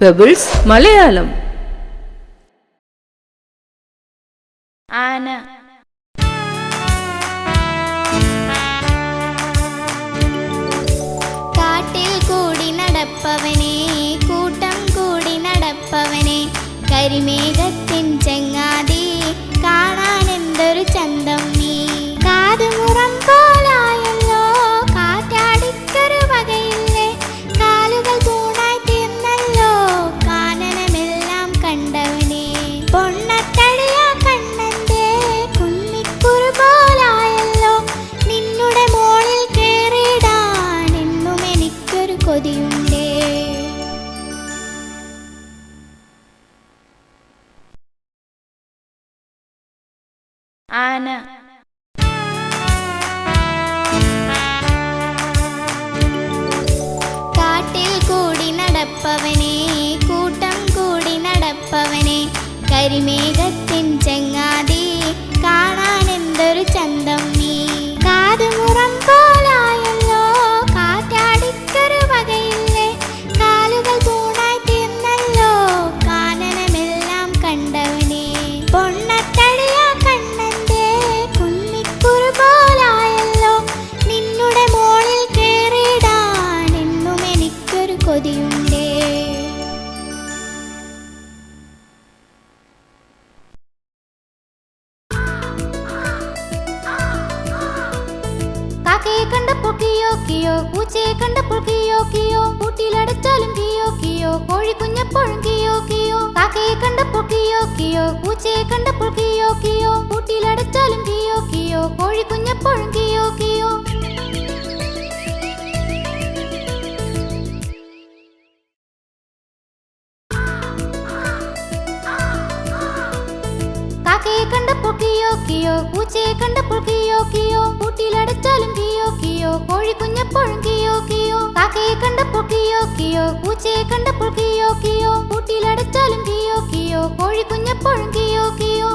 Pebbles Malayalam ആന കാട്ടിൽ കൂടി നടപ്പവനെ കൂട്ടം കൂടി നടപ്പവനെ കരിമേഘത്തിൻ ചെങ്ങാതി കാണാൻ എന്തൊരു ചന്തം. ആന. കാട്ടിൽ കൂടി നടപ്പവനെ കൂട്ടം കൂടി നടപ്പവനെ കരിമേഘത്തിൻ ചെങ്ങാതി കാക്കയെ കണ്ടപ്പോൾ കിയോ കിയോ. പൂച്ചയെ കണ്ടപ്പോൾ കിയോ കിയോ. കൂട്ടിലടച്ചാലും കിയോ കിയോ. കോഴിക്കുഞ്ഞപ്പോഴും കിയോ കിയോ. കാക്കയെ കണ്ടപ്പോൾ കിയോ കിയോ. പൂച്ചയെ കണ്ടപ്പോൾ കിയോ കിയോ. കൂട്ടിലടച്ചാലും കിയോ കിയോ. കോഴിക്കുഞ്ഞപ്പോഴും കിയോ കിയോ. കിയോ? പൂച്ചയെ കണ്ടപ്പോൾ കിയോ കിയോ? കൂട്ടിലടച്ചാലും കിയോ കിയോ? കോഴി കുഞ്ഞപ്പോഴും കിയോ കിയോ? കാക്കയെ കണ്ടപ്പോൾ കിയോ കിയോ? പൂച്ചയെ കണ്ടപ്പോൾ കിയോ കിയോ? കൂട്ടിലടച്ചാലും കിയോ കിയോ? കോഴി കുഞ്ഞപ്പോഴും കിയോ കിയോ?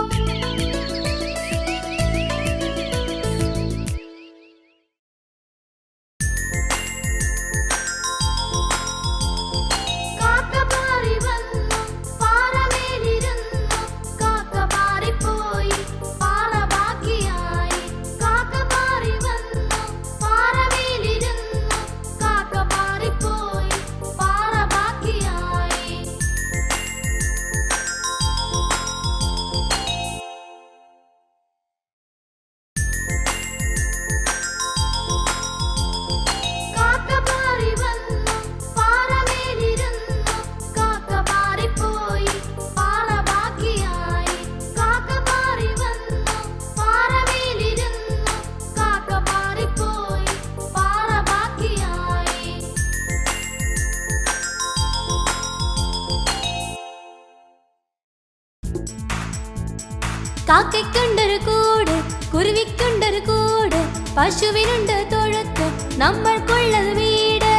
കാക്കയ്ക്കുണ്ടൊരു കൂട് കുരുവിക്കുണ്ടൊരു കൂട് പശുവിനുണ്ട് തൊഴുത്ത് നമ്മൾക്കുള്ളത് വീട്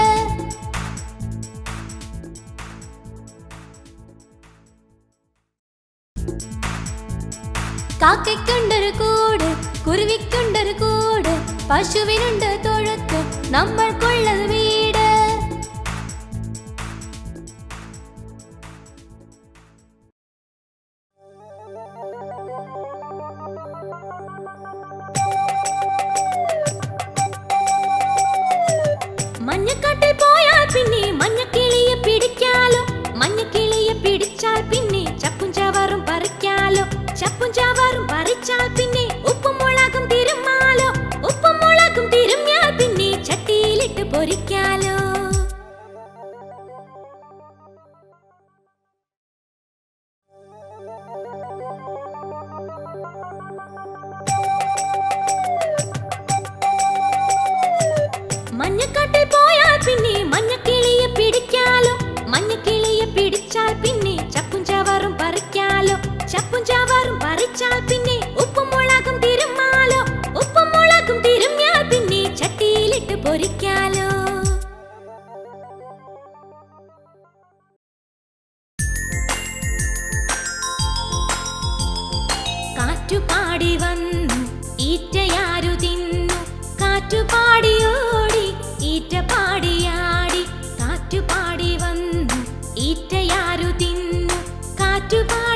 കാക്കയ്ക്കുണ്ടൊരു കൂട് കുരുവിക്കുണ്ടൊരു കൂട് പശുവിനുണ്ട് തൊഴുത്ത് ചപ്പും പറിച്ചാൽ പിന്നെ ഉപ്പും മുളകും തിരുമാലോ ഉപ്പും മുളകും തിരുമ്യാൽ പിന്നെ ചട്ടിയിലിട്ട് പൊരിക്കാലോ? മഞ്ഞക്കാട്ടിൽ പോയാൽ പിന്നെ മഞ്ഞക്കിളിയെ പിടിക്കാലോ? മഞ്ഞക്കിളിയെ പാടിയോടി ഈറ്റ പാടിയാടി കാറ്റുപാടി വന്നു. ഈറ്റയാരു തിന്നു കാറ്റുപാടി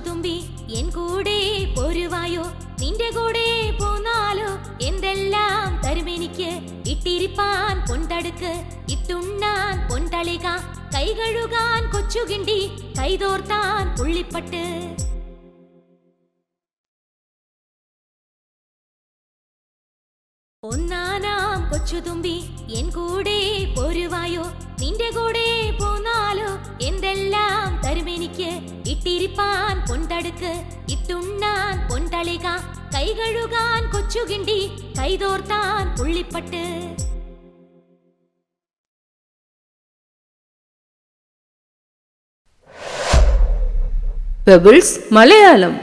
ഒന്നാനാം കൊച്ചുതുമ്പി എൻ കൂടെ പോരുവായോ നിന്റെ കൂടെ പോന്നാലോ എന്തെല്ലാം തരുമെനിക്ക് ഇട്ടിരിപ്പാൻ പൊന്തടുക്ക് ഇട്ടുണ്ണാൻ പൊന്തളിക കൈ കഴുകാൻ കൊച്ചുകിണ്ടി കൈതോർത്താൻ പുള്ളിപ്പട്ട് ഒന്നാനാം കൊച്ചുതുമ്പി എൻ കൂടെ പോരുവായോ? നിന്റെ കൂടെ പോന്നാലോ? എന്തെല്ലാം തരുമെനിക്ക് ഇട്ടിരിപ്പാൻ പൊന്തടുക്ക് ഇട്ടുണ്ണാൻ പൊന്തളിക കൈ കഴുകാൻ കൊച്ചുകിണ്ടി കൈതോർത്താൻ പുള്ളിപ്പട്ട്. പെബിൾസ് മലയാളം